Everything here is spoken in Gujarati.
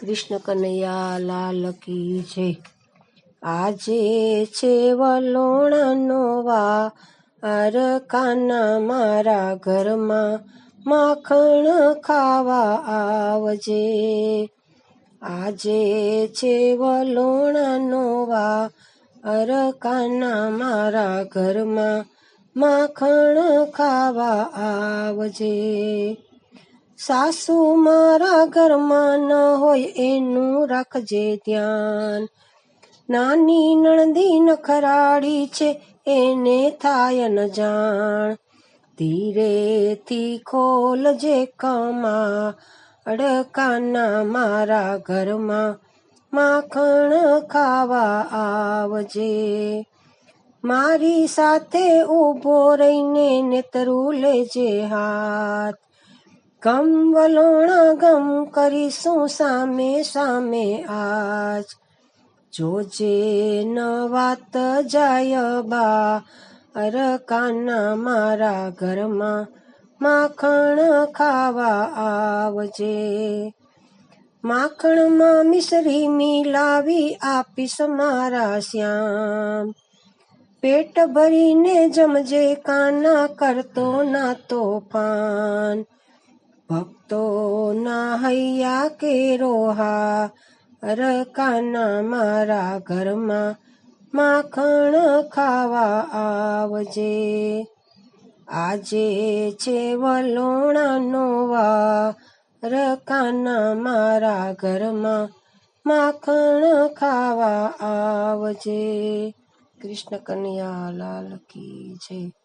કૃષ્ણ કનૈયા લાલ કી જય. આજે છે વલોણાનો વાર, કાના મારા ઘરમાં માખણ ખાવા આવજે. આજે છે વલોણાનો વાર, કાના મારા ઘરમાં માખણ ખાવા આવજે. સાસુ મારા ઘરમાં ન હોય એનું રાખજે ધ્યાન. નાની નણદી નખરાડી છે, એને થાય ન જાણ. ધીરેથી ખોલજે કમા, અડકાના મારા ઘરમાં. માખણ ખાવા આવજે. મારી સાથે ઊભો રહીને નેતરું લેજે હાથ. ગમ વલોણા ગમ કરીશું સામે સામે આજ. જોજે ન વાત જાય બા અર કાના મારા ઘરમાં માખણ ખાવા આવજે. માખણમાં મિસરી મિલાવી આપીશ મારા શ્યામ. પેટ ભરીને જમજે, કાના કરતો ના તોફાન ભક્તો ના હૈયા કે રોહા રકાના મારા ઘરમાં માખણ ખાવા આવજે આજે છે વલોણાનો વા રકાના મારા ઘરમાં માખણ ખાવા આવજે કૃષ્ણ કનૈયા લાલ કી જય